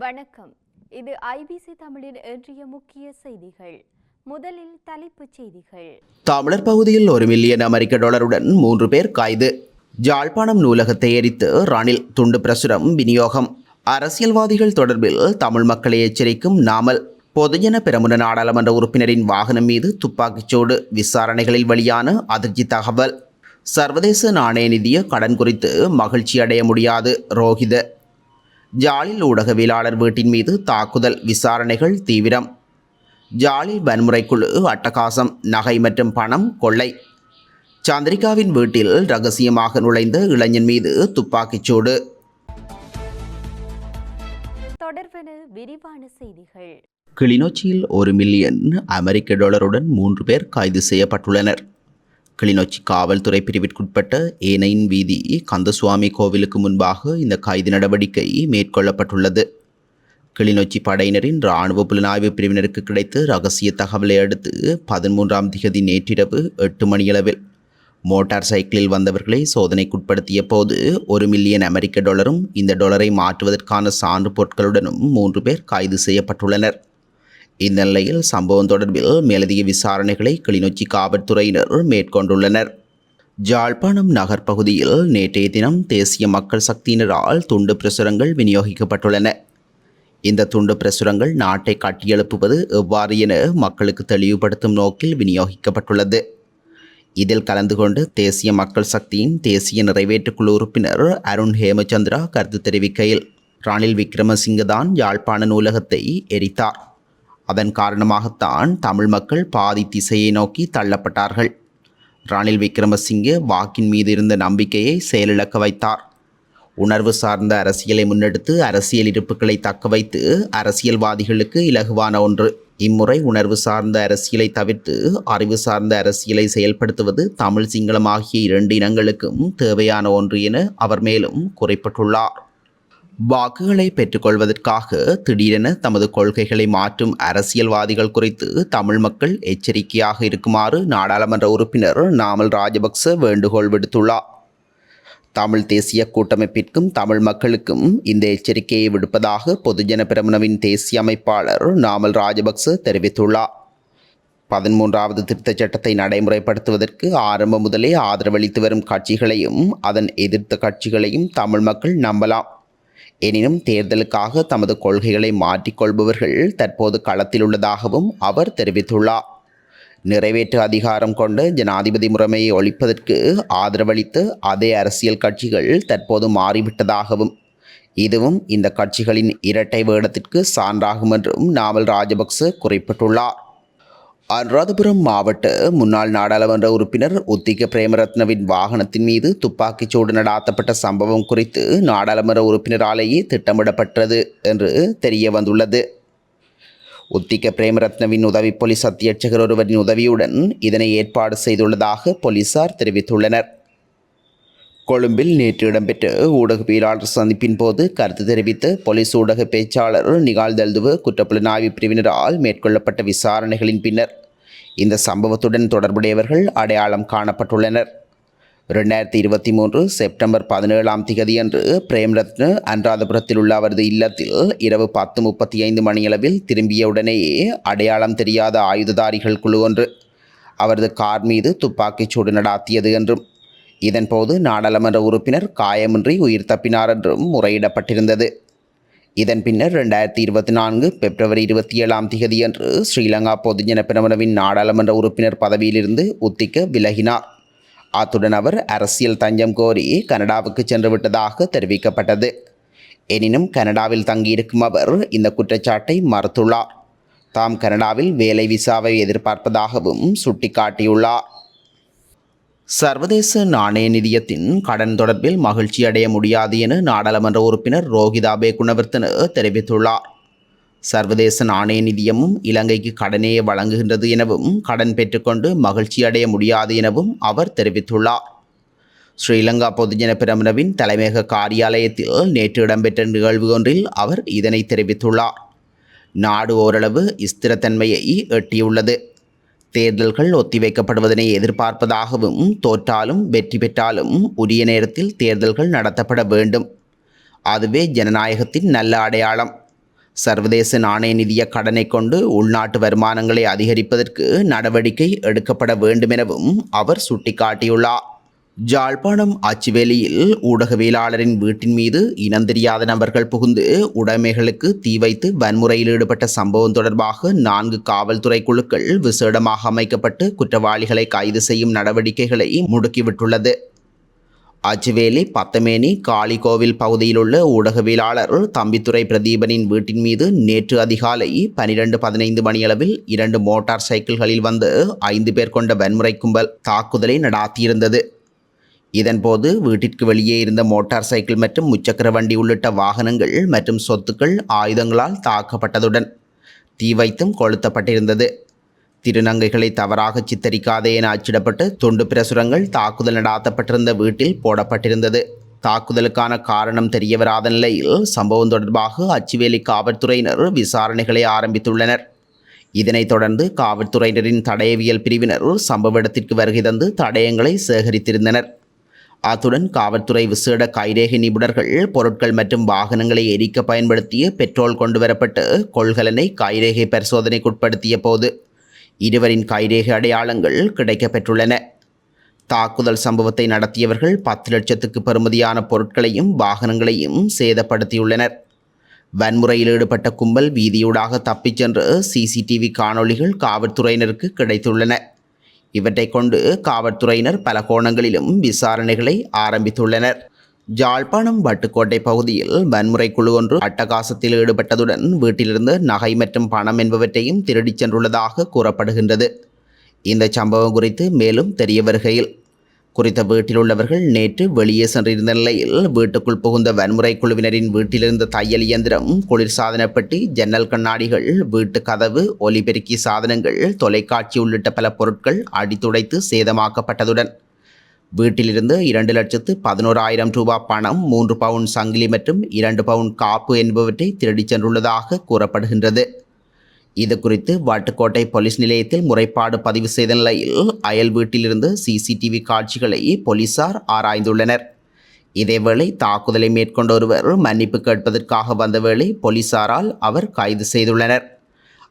வணக்கம். இது ஐபிசி தமிழின் இன்றைய முக்கிய செய்திகள். முதலில் தலைப்புச் செய்திகள். தமிழர் பகுதியில் ஒரு மில்லியன் அமெரிக்க டாலருடன் மூன்று பேர் கைது ஜாழ்ப்பாணம் நூலகத்தை எரித்து ரணில் துண்டு பிரசுரம் விநியோகம். அரசியல்வாதிகள் தொடர்பில் தமிழ் மக்களை எச்சரிக்கும் நாமல். பொதுஜன பெரமுன நாடாளுமன்ற உறுப்பினரின் வாகனம் மீது துப்பாக்கிச்சூடு விசாரணைகளில் வெளியான அதிர்ச்சி தகவல். சர்வதேச நாணய நிதிய கடன் குறித்து மகிழ்ச்சி அடைய முடியாது ரோஹித ஜாலில் ஊடகவியலாளர் வீட்டின் மீது தாக்குதல் விசாரணைகள் தீவிரம். ஜாலில் வன்முறை குழு அட்டகாசம் நகை மற்றும் பணம் கொள்ளை. சந்திரிகாவின் வீட்டில் ரகசியமாக நுழைந்த இளைஞன் மீது துப்பாக்கிச்சூடு தொடர்பென விரிவான செய்திகள். கிளிநொச்சியில் ஒரு மில்லியன் அமெரிக்க டாலருடன் மூன்று பேர் கைது செய்யப்பட்டுள்ளனர். கிளிநொச்சி காவல்துறை பிரிவிற்குட்பட்ட ஏனையின் வீதி கந்தசுவாமி கோவிலுக்கு முன்பாக இந்த கைது நடவடிக்கை மேற்கொள்ளப்பட்டுள்ளது. கிளிநொச்சி படையினரின் இராணுவ புலனாய்வு பிரிவினருக்கு கிடைத்த ரகசிய தகவலை அடுத்து பதிமூன்றாம் திகதி நேற்றிரவு எட்டு மணியளவில் மோட்டார் சைக்கிளில் வந்தவர்களை சோதனைக்குட்படுத்திய போது ஒரு மில்லியன் அமெரிக்க டாலரும் இந்த டாலரை மாற்றுவதற்கான சான்று பொருட்களுடனும் மூன்று பேர் கைது செய்யப்பட்டுள்ளனர். இந்த நிலையில் சம்பவம் தொடர்பில் மேலதிக விசாரணைகளை கிளிநொச்சி காவல்துறையினர் மேற்கொண்டுள்ளனர். ஜாழ்ப்பாணம் நகர் பகுதியில் நேற்றைய தினம் தேசிய மக்கள் சக்தியினரால் துண்டு பிரசுரங்கள் விநியோகிக்கப்பட்டுள்ளன. இந்த துண்டு பிரசுரங்கள் நாட்டை கட்டியெழுப்புவது எவ்வாறு என மக்களுக்கு தெளிவுபடுத்தும் நோக்கில் விநியோகிக்கப்பட்டுள்ளது. இதில் கலந்து கொண்டு தேசிய மக்கள் சக்தியின் தேசிய நிறைவேற்றுக் குழு உறுப்பினர் அருண் ஹேமச்சந்திரா கருத்து தெரிவிக்கையில் ரணில் விக்ரமசிங்க தான் யாழ்ப்பாண நூலகத்தை எரித்தார். அதன் காரணமாகத்தான் தமிழ் மக்கள் பாதி திசையை நோக்கி தள்ளப்பட்டார்கள். ரணில் விக்ரமசிங்கே வாக்கின் மீது இருந்த நம்பிக்கையை செயலிழக்க வைத்தார். உணர்வு சார்ந்த அரசியலை முன்னெடுத்து அரசியல் இருப்புகளை தக்க வைத்து அரசியல்வாதிகளுக்கு இலகுவான ஒன்று. இம்முறை உணர்வு சார்ந்த அரசியலை தவிர்த்து அறிவு சார்ந்த அரசியலை செயல்படுத்துவது தமிழ் சிங்களம் ஆகிய இரண்டு இனங்களுக்கும் தேவையான ஒன்று என அவர் மேலும் குறிப்பிட்டுள்ளார். வாக்குகளை பெற்றுக்கொள்வதற்காக திடீரென தமது கொள்கைகளை மாற்றும் அரசியல்வாதிகள் குறித்து தமிழ் மக்கள் எச்சரிக்கையாக இருக்குமாறு நாடாளுமன்ற உறுப்பினர் நாமல் ராஜபக்ச வேண்டுகோள் விடுத்துள்ளார். தமிழ் தேசிய கூட்டமைப்பிற்கும் தமிழ் மக்களுக்கும் இந்த எச்சரிக்கையை விடுப்பதாக பொதுஜன பிரமுனவின் தேசிய அமைப்பாளர் நாமல் ராஜபக்ச தெரிவித்துள்ளார். பதிமூன்றாவது திருத்தச் சட்டத்தை நடைமுறைப்படுத்துவதற்கு ஆரம்பம் முதலே ஆதரவளித்து வரும் கட்சிகளையும் அதன் எதிர்த்த கட்சிகளையும் தமிழ் மக்கள் நம்பலாம். எனினும் தேர்தலுக்காக தமது கொள்கைகளை மாற்றிக்கொள்பவர்கள் தற்போது களத்தில் உள்ளதாகவும் அவர் தெரிவித்துள்ளார். நிறைவேற்று அதிகாரம் கொண்ட ஜனாதிபதி முறைமையை ஒழிப்பதற்கு ஆதரவளித்து அதே அரசியல் கட்சிகள் தற்போது மாறிவிட்டதாகவும் இதுவும் இந்த கட்சிகளின் இரட்டை வேடத்திற்கு சான்றாகும் என்றும் நாவல் ராஜபக்ச குறிப்பிட்டுள்ளார். அனுராதபுரம் மாவட்ட முன்னாள் நாடாளுமன்ற உறுப்பினர் உத்திக பிரேமரத்னவின் வாகனத்தின் மீது துப்பாக்கிச்சூடு நடாத்தப்பட்ட சம்பவம் குறித்து நாடாளுமன்ற உறுப்பினராலேயே திட்டமிடப்பட்டது என்று தெரிய வந்துள்ளது உத்திக பிரேமரத்னவின் உதவி போலீஸ் அத்தியட்சகர் ஒருவரின் உதவியுடன் இதனை ஏற்பாடு செய்துள்ளதாக போலீசார் தெரிவித்துள்ளனர். கொழும்பில் நேற்று இடம்பெற்ற ஊடகவியலாளர் சந்திப்பின் போது கருத்து தெரிவித்த போலீஸ் ஊடக பேச்சாளர் நிகால் தல்துவ குற்றப்புலனாய்வு பிரிவினரால் மேற்கொள்ளப்பட்ட விசாரணைகளின் பின்னர் இந்த சம்பவத்துடன் தொடர்புடையவர்கள் அடையாளம் காணப்பட்டுள்ளனர். ரெண்டாயிரத்தி இருபத்தி மூன்று செப்டம்பர் பதினேழாம் திகதியன்று பிரேம்ரத்ன அனுராதபுரத்தில் உள்ள அவரது இல்லத்தில் இரவு பத்து முப்பத்தி ஐந்து மணியளவில் திரும்பியவுடனேயே அடையாளம் தெரியாத ஆயுததாரிகள் குழு ஒன்று அவரது கார் மீது துப்பாக்கிச்சூடு நடாத்தியது என்றும் இதன்போது நாடாளுமன்ற உறுப்பினர் காயமின்றி உயிர் தப்பினார் என்றும் முறையிடப்பட்டிருந்தது. இதன் பின்னர் ரெண்டாயிரத்தி இருபத்தி நான்கு பிப்ரவரி இருபத்தி ஏழாம் திகதியன்று ஸ்ரீலங்கா பொதுஜன பிரமுனவின் நாடாளுமன்ற உறுப்பினர் பதவியிலிருந்து உத்திக்க விலகினார். அத்துடன் அவர் அரசியல் தஞ்சம் கோரி கனடாவுக்கு சென்று விட்டதாக தெரிவிக்கப்பட்டது. எனினும் கனடாவில் தங்கியிருக்கும் அவர் இந்த குற்றச்சாட்டை மறுத்துள்ளார். தாம் கனடாவில் வேலை விசாவை எதிர்பார்ப்பதாகவும் சுட்டிக்காட்டியுள்ளார். சர்வதேச நாணய நிதியத்தின் கடன் தொடர்பில் மகிழ்ச்சி அடைய முடியாது என நாடாளுமன்ற உறுப்பினர் ரோஹிதாபே குணவர்த்தன தெரிவித்துள்ளார். சர்வதேச நாணய நிதியமும் இலங்கைக்கு கடனையே வழங்குகின்றது எனவும் கடன் பெற்றுக்கொண்டு மகிழ்ச்சி அடைய முடியாது எனவும் அவர் தெரிவித்துள்ளார். ஸ்ரீலங்கா பொதுஜன பிரமுனவின் தலைமையக காரியாலயத்தில் நேற்று இடம்பெற்ற நிகழ்வு ஒன்றில் அவர் இதனை தெரிவித்துள்ளார். நாடு ஓரளவு ஸ்திரத்தன்மையை எட்டியுள்ளது. தேர்தல்கள் ஒத்திவைக்கப்படுவதனை எதிர்பார்ப்பதாகவும் தோற்றாலும் வெற்றி பெற்றாலும் உரிய நேரத்தில் தேர்தல்கள் நடத்தப்பட வேண்டும். அதுவே ஜனநாயகத்தின் நல்ல அடையாளம். சர்வதேச நாணய நிதிய கடனை கொண்டு உள்நாட்டு வருமானங்களை அதிகரிப்பதற்கு நடவடிக்கை எடுக்கப்பட வேண்டுமெனவும் அவர் சுட்டிக்காட்டியுள்ளார். ஜாழ்ப்பாணம் அச்சுவேலியில் ஊடகவியலாளரின் வீட்டின் மீது இனந்தெரியாத நபர்கள் புகுந்து உடைமைகளுக்கு தீ வைத்து வன்முறையில் ஈடுபட்ட சம்பவம் தொடர்பாக நான்கு காவல்துறை குழுக்கள் விசேடமாக அமைக்கப்பட்டு குற்றவாளிகளை கைது செய்யும் நடவடிக்கைகளை முடுக்கிவிட்டுள்ளது. அச்சுவேலி பத்தமேனி காளிகோவில் பகுதியிலுள்ள ஊடகவியலாளர் தம்பித்துறை பிரதீபனின் வீட்டின் மீது நேற்று அதிகாலை பனிரெண்டு பதினைந்து மணியளவில் இரண்டு மோட்டார் சைக்கிள்களில் வந்து ஐந்து பேர் கொண்ட வன்முறை கும்பல் தாக்குதலை நடாத்தியிருந்தது. இதன்போது வீட்டிற்கு வெளியே இருந்த மோட்டார் சைக்கிள் மற்றும் முச்சக்கர வண்டி உள்ளிட்ட வாகனங்கள் மற்றும் சொத்துக்கள் ஆயுதங்களால் தாக்கப்பட்டதுடன் தீ வைத்தும் கொளுத்தப்பட்டிருந்தது. திருநங்கைகளை தவறாக சித்தரிக்காதே என அச்சிடப்பட்டு துண்டு பிரசுரங்கள் தாக்குதல் நடாத்தப்பட்டிருந்த வீட்டில் போடப்பட்டிருந்தது. தாக்குதலுக்கான காரணம் தெரியவராத நிலையில் சம்பவம் தொடர்பாக அச்சுவேலி காவல்துறையினர் விசாரணைகளை ஆரம்பித்துள்ளனர். இதனைத் தொடர்ந்து காவல்துறையினரின் தடயவியல் பிரிவினர் சம்பவ இடத்திற்கு வருகை தந்து தடயங்களை சேகரித்திருந்தனர். அத்துடன் காவல்துறை விசேட கைரேகை நிபுணர்கள் பொருட்கள் மற்றும் வாகனங்களை எரிக்க பயன்படுத்திய பெட்ரோல் கொண்டுவரப்பட்டு கொள்கலனை கைரேகை பரிசோதனைக்குட்படுத்திய போது இருவரின் கைரேகை அடையாளங்கள் கிடைக்கப்பெற்றுள்ளன. தாக்குதல் சம்பவத்தை நடத்தியவர்கள் பத்து லட்சத்துக்கு பெறுமதியான பொருட்களையும் வாகனங்களையும் சேதப்படுத்தியுள்ளனர். வன்முறையில் ஈடுபட்ட கும்பல் வீதியூடாக தப்பிச் சென்று சிசிடிவி காணொளிகள் காவல்துறையினருக்கு கிடைத்துள்ளன. இவற்றை கொண்டு காவல்துறையினர் பல கோணங்களிலும் விசாரணைகளை ஆரம்பித்துள்ளனர். ஜாழ்ப்பாணம் வட்டுக்கோட்டை பகுதியில் வன்முறை குழு ஒன்று அட்டகாசத்தில் ஈடுபட்டதுடன் வீட்டிலிருந்து நகை மற்றும் பணம் என்பவற்றையும் திருடிச் சென்றுள்ளதாக கூறப்படுகின்றது. இந்த சம்பவம் குறித்து மேலும் தெரிய வருகையில் குறித்த வீட்டில் உள்ளவர்கள் நேற்று வெளியே சென்றிருந்த நிலையில் வீட்டுக்குள் புகுந்த வன்முறை குழுவினரின் வீட்டிலிருந்த தையல் இயந்திரம் குளிர்சாதன பெட்டி ஜன்னல் கண்ணாடிகள் வீட்டு கதவு ஒலிபெருக்கி சாதனங்கள் தொலைக்காட்சி உள்ளிட்ட பல பொருட்கள் அடித்துடைத்து சேதமாக்கப்பட்டதுடன் வீட்டிலிருந்து இரண்டு லட்சத்து பதினோராயிரம் ரூபாய் பணம் மூன்று பவுன் சங்கிலி மற்றும் இரண்டு பவுன் காப்பு என்பவற்றை திருடிச் சென்றுள்ளதாக கூறப்படுகின்றது. இது குறித்து வாட்டுக்கோட்டை போலீஸ் நிலையத்தில் முறைப்பாடு பதிவு செய்த நிலையில் அயல் வீட்டிலிருந்து சிசிடிவி காட்சிகளை போலீசார் ஆராய்ந்துள்ளனர். இதேவேளை தாக்குதலை மேற்கொண்ட ஒருவர் மன்னிப்பு கேட்பதற்காக வந்த வேளை போலீசாரால் அவர் கைது செய்துள்ளனர்.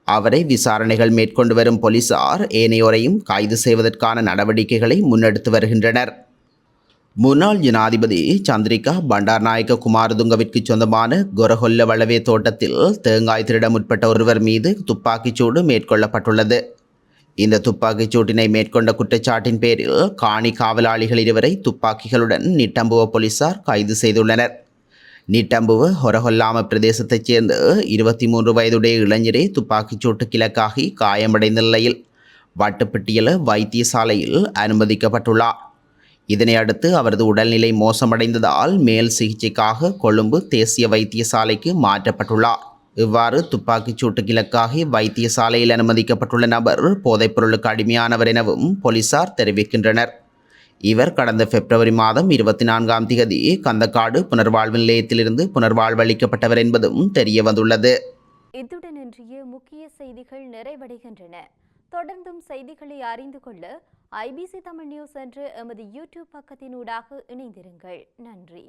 அவரை விசாரணைகள் மேற்கொண்டு வரும் போலீசார் ஏனையோரையும் கைது செய்வதற்கான நடவடிக்கைகளை முன்னெடுத்து வருகின்றனர். முன்னாள் ஜனாதிபதி சந்திரிகா பண்டார்நாயக்க குமாரதுங்கவிற்கு சொந்தமான கொரஹொல்ல வளவே தோட்டத்தில் தேங்காய் திருட முற்பட்ட ஒருவர் மீது துப்பாக்கிச்சூடு மேற்கொள்ளப்பட்டுள்ளது. இந்த துப்பாக்கிச் சூட்டினை மேற்கொண்ட குற்றச்சாட்டின் பேரில் காணி காவலாளிகள் இருவரை துப்பாக்கிகளுடன் நிட்டம்புவ போலீசார் கைது செய்துள்ளனர். நிட்டம்புவ ஹொரஹொல்லாம பிரதேசத்தைச் சேர்ந்த இருபத்தி மூன்று வயதுடைய இளைஞரே துப்பாக்கிச் கிழக்காகி காயமடைந்த நிலையில் வட்டுப்பட்டியல வைத்தியசாலையில் அனுமதிக்கப்பட்டுள்ளார். இதனை அடுத்து அவரது உடல்நிலை மோசமடைந்ததால் மேல் சிகிச்சைக்காக கொழும்பு தேசிய வைத்தியசாலைக்கு மாற்றப்பட்டுள்ளார். இவ்வாறு துப்பாக்கிச் சூட்டுக்கு இலக்காகி வைத்தியசாலையில் அனுமதிக்கப்பட்டுள்ள நபர் போதைப்பொருளுக்கு அடிமையானவர் எனவும் போலீசார் தெரிவிக்கின்றனர். இவர் கடந்த பிப்ரவரி மாதம் இருபத்தி நான்காம் திகதி கந்தக்காடு புனர்வாழ்வு நிலையத்திலிருந்து புனர்வாழ்வளிக்கப்பட்டவர் என்பதும் தெரிய வந்துள்ளது இத்துடன் இன்றைய முக்கிய செய்திகள் நிறைவடைகின்றன. தொடர்ந்தும் செய்திகளை அறிந்து கொள்ள ஐபிசி தமிழ் நியூஸ் என்று எமது யூடியூப் பக்கத்தினூடாக இணைந்திருங்கள். நன்றி.